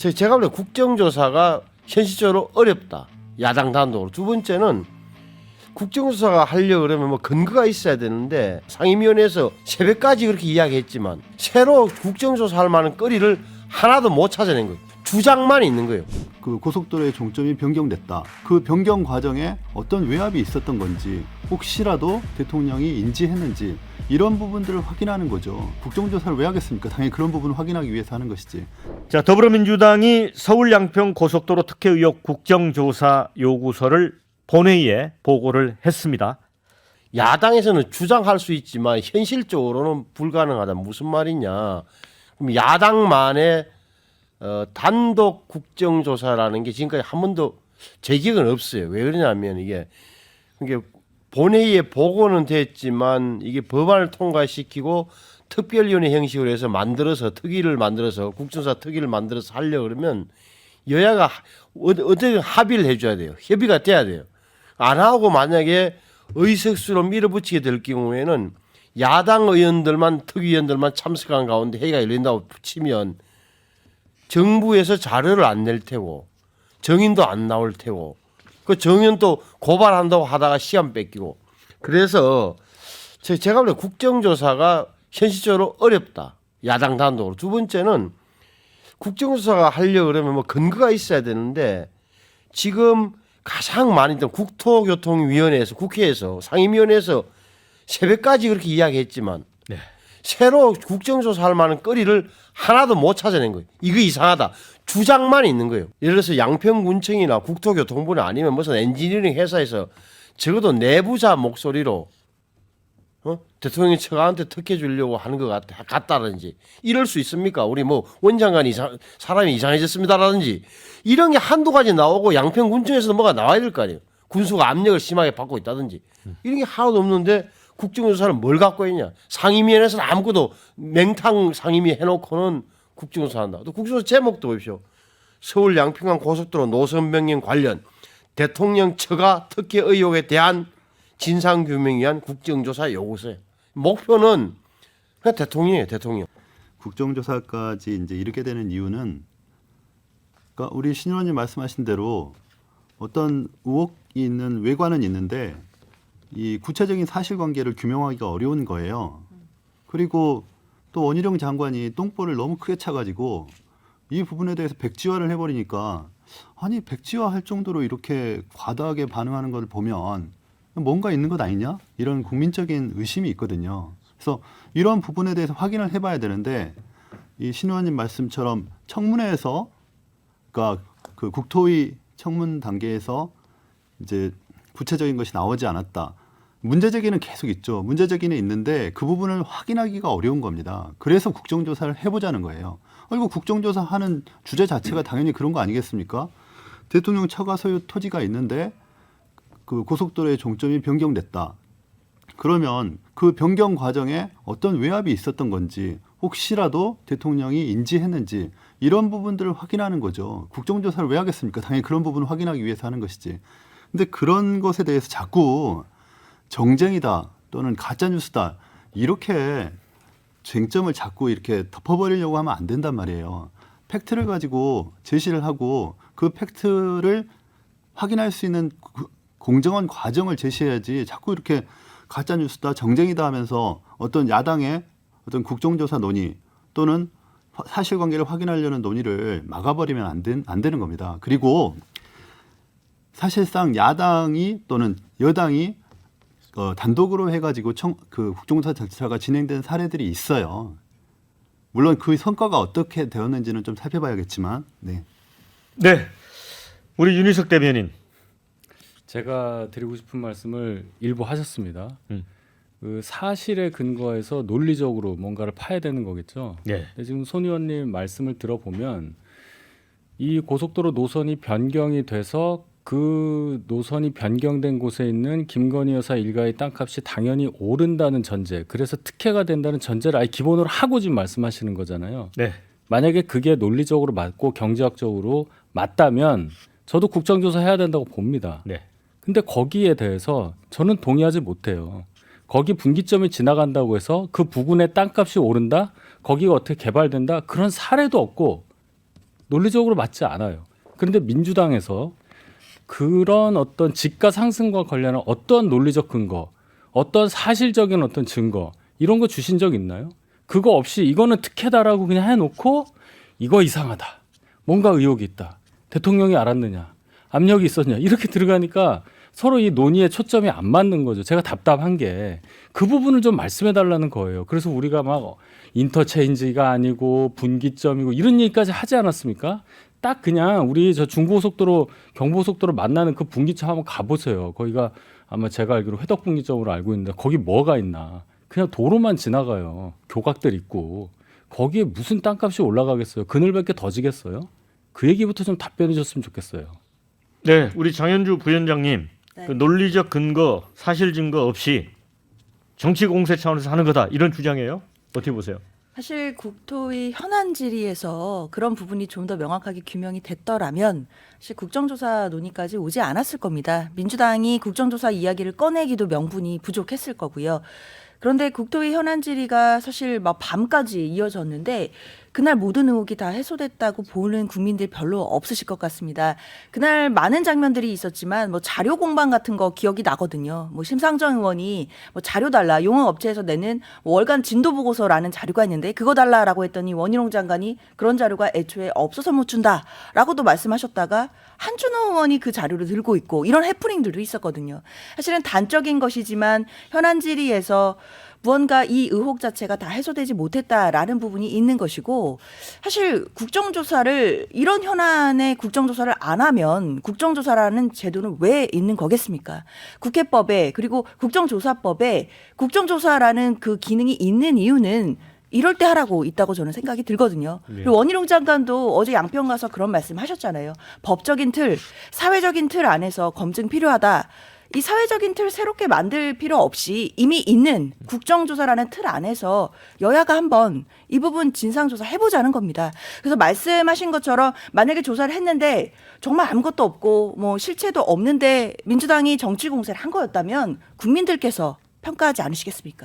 제- 제가 볼 때 국정조사가 현실적으로 어렵다. 야당 단독으로. 두 번째는 국정조사가 하려 그러면 뭐 근거가 있어야 되는데 상임위원회에서 새벽까지 그렇게 이야기했지만 새로 국정조사할 만한 거리를 하나도 못 찾아낸 거예요. 주장만 있는 거예요. 그 고속도로의 종점이 변경됐다. 그 변경 과정에 어떤 외압이 있었던 건지 혹시라도 대통령이 인지했는지 이런 부분들을 확인하는 거죠. 국정조사를 왜 하겠습니까? 당연히 그런 부분을 확인하기 위해서 하는 것이지. 자, 더불어민주당이 서울 양평 고속도로 특혜 의혹 국정조사 요구서를 본회의에 보고를 했습니다. 야당에서는 주장할 수 있지만 현실적으로는 불가능하다. 무슨 말이냐? 그럼 야당만의 어, 단독 국정조사라는 게 지금까지 한 번도 제 기억은 없어요. 왜 그러냐면 이게 이게 본회의에 보고는 됐지만 이게 법안을 통과시키고 특별위원회 형식으로 해서 만들어서 특위를 만들어서 국정조사 특위를 만들어서 하려 고 그러면 여야가 하- 어- 어떻게 합의를 해줘야 돼요. 협의가 돼야 돼요. 안 하고 만약에 의석수로 밀어붙이게 될 경우에는 야당 의원들만 특위위원들만 참석한 가운데 회의가 열린다고 치면 정부에서 자료를 안 낼 테고 정인도 안 나올 테고 그 정인 또 고발한다고 하다가 시간 뺏기고 그래서 제- 제가 볼 때 국정조사가 현실적으로 어렵다 야당 단독으로 두 번째는 국정조사가 하려 그러면 뭐 근거가 있어야 되는데 지금 가장 많이 있던 국토교통위원회에서 국회에서 상임위원회에서 새벽까지 그렇게 이야기했지만 네. 새로 국정조사할 만한 거리를 하나도 못 찾아낸 거예요. 이거 이상하다. 주장만 있는 거예요. 예를 들어서 양평군청이나 국토교통부나 아니면 무슨 엔지니어링 회사에서 적어도 내부자 목소리로 어? 대통령이 처가한테 특혜 주려고 하는 것 같, 같다든지 이럴 수 있습니까? 우리 뭐 원장관이 이상, 사람이 이상해졌습니다라든지 이런 게 한두 가지 나오고 양평군청에서도 뭐가 나와야 될 거 아니에요. 군수가 압력을 심하게 받고 있다든지 이런 게 하나도 없는데 국정조사는 뭘 갖고 있냐? 상임위원회에서는 아무것도 맹탕 상임위 해놓고는 국정조사 한다. 또 국정조사 제목도 보십시오. 서울 양평간 고속도로 노선 변경 관련 대통령 처가 특혜 의혹에 대한 진상 규명을 위한 국정조사 요구서예요. 목표는 그냥 대통령이에요, 대통령. 국정조사까지 이제 이르게 되는 이유는 그러니까 우리 신 의원님 말씀하신 대로 어떤 의혹이 있는 외관은 있는데 이 구체적인 사실관계를 규명하기가 어려운 거예요. 그리고 또 원희룡 장관이 똥볼을 너무 크게 차가지고 이 부분에 대해서 백지화를 해버리니까 아니 백지화 할 정도로 이렇게 과다하게 반응하는 걸 보면 뭔가 있는 것 아니냐 이런 국민적인 의심이 있거든요. 그래서 이런 부분에 대해서 확인을 해봐야 되는데 이 신의원님 말씀처럼 청문회에서 그러니까 그 국토위 청문 단계에서 이제 구체적인 것이 나오지 않았다. 문제 제기는 계속 있죠. 문제 제기는 있는데 그 부분을 확인하기가 어려운 겁니다. 그래서 국정조사를 해보자는 거예요. 그리고 국정조사 하는 주제 자체가 당연히 그런 거 아니겠습니까? 대통령 처가 소유 토지가 있는데 그 고속도로의 종점이 변경됐다. 그러면 그 변경 과정에 어떤 외압이 있었던 건지 혹시라도 대통령이 인지했는지 이런 부분들을 확인하는 거죠. 국정조사를 왜 하겠습니까? 당연히 그런 부분을 확인하기 위해서 하는 것이지. 근데 그런 것에 대해서 자꾸 정쟁이다 또는 가짜 뉴스다 이렇게 쟁점을 자꾸 이렇게 덮어버리려고 하면 안 된단 말이에요. 팩트를 가지고 제시를 하고 그 팩트를 확인할 수 있는 그 공정한 과정을 제시해야지 자꾸 이렇게 가짜 뉴스다 정쟁이다 하면서 어떤 야당의 어떤 국정조사 논의 또는 화- 사실관계를 확인하려는 논의를 막아버리면 안, 된, 안 되는 겁니다. 그리고 사실상 야당이 또는 여당이 어, 단독으로 해가지고 청, 그 국정조사 절차가 진행된 사례들이 있어요. 물론 그 성과가 어떻게 되었는지는 좀 살펴봐야겠지만, 네. 네. 우리 윤희석 대변인. 제가 드리고 싶은 말씀을 일부 하셨습니다. 음. 그 사실에 근거해서 논리적으로 뭔가를 파야 되는 거겠죠. 네. 근데 지금 손 의원님 말씀을 들어보면 이 고속도로 노선이 변경이 돼서 그 노선이 변경된 곳에 있는 김건희 여사 일가의 땅값이 당연히 오른다는 전제, 그래서 특혜가 된다는 전제를 아예 기본으로 하고 지금 말씀하시는 거잖아요. 네. 만약에 그게 논리적으로 맞고 경제학적으로 맞다면 저도 국정조사 해야 된다고 봅니다. 네. 근데 거기에 대해서 저는 동의하지 못해요. 거기 분기점이 지나간다고 해서 그 부근의 땅값이 오른다? 거기가 어떻게 개발된다? 그런 사례도 없고 논리적으로 맞지 않아요. 그런데 민주당에서 그런 어떤 집가 상승과 관련한 어떤 논리적 근거, 어떤 사실적인 어떤 증거 이런 거 주신 적 있나요? 그거 없이 이거는 특혜다라고 그냥 해놓고 이거 이상하다. 뭔가 의혹이 있다. 대통령이 알았느냐? 압력이 있었냐? 이렇게 들어가니까 서로 이 논의의 초점이 안 맞는 거죠. 제가 답답한 게 그 부분을 좀 말씀해 달라는 거예요. 그래서 우리가 막 인터체인지가 아니고 분기점이고 이런 얘기까지 하지 않았습니까? 딱 그냥 우리 저 중고속도로 경부고속도로 만나는 그 분기점 한번 가보세요. 거기가 아마 제가 알기로 회덕 분기점으로 알고 있는데 거기 뭐가 있나? 그냥 도로만 지나가요. 교각들 있고 거기에 무슨 땅값이 올라가겠어요? 그늘밖에 더 지겠어요? 그 얘기부터 좀 답변해 줬으면 좋겠어요. 네, 우리 장현주 부위원장님 네. 그 논리적 근거, 사실 증거 없이 정치 공세 차원에서 하는 거다 이런 주장이에요. 어떻게 보세요? 사실 국토의 현안 질의에서 그런 부분이 좀 더 명확하게 규명이 됐더라면 사실 국정조사 논의까지 오지 않았을 겁니다. 민주당이 국정조사 이야기를 꺼내기도 명분이 부족했을 거고요. 그런데 국토의 현안 질의가 사실 막 밤까지 이어졌는데 그날 모든 의혹이 다 해소됐다고 보는 국민들 별로 없으실 것 같습니다. 그날 많은 장면들이 있었지만 뭐 자료 공방 같은 거 기억이 나거든요. 뭐 심상정 의원이 뭐 자료 달라 용역업체에서 내는 뭐 월간 진도 보고서라는 자료가 있는데 그거 달라라고 했더니 원희룡 장관이 그런 자료가 애초에 없어서 못 준다라고도 말씀하셨다가 한준호 의원이 그 자료를 들고 있고 이런 해프닝들도 있었거든요. 사실은 단적인 것이지만 현안 질의에서 무언가 이 의혹 자체가 다 해소되지 못했다라는 부분이 있는 것이고 사실 국정조사를 이런 현안에 국정조사를 안 하면 국정조사라는 제도는 왜 있는 거겠습니까? 국회법에 그리고 국정조사법에 국정조사라는 그 기능이 있는 이유는 이럴 때 하라고 있다고 저는 생각이 들거든요. 그리고 원희룡 장관도 어제 양평 가서 그런 말씀 하셨잖아요. 법적인 틀, 사회적인 틀 안에서 검증 필요하다. 이 사회적인 틀 새롭게 만들 필요 없이 이미 있는 국정조사라는 틀 안에서 여야가 한번 이 부분 진상조사 해보자는 겁니다. 그래서 말씀하신 것처럼 만약에 조사를 했는데 정말 아무것도 없고 뭐 실체도 없는데 민주당이 정치 공세를 한 거였다면 국민들께서 평가하지 않으시겠습니까?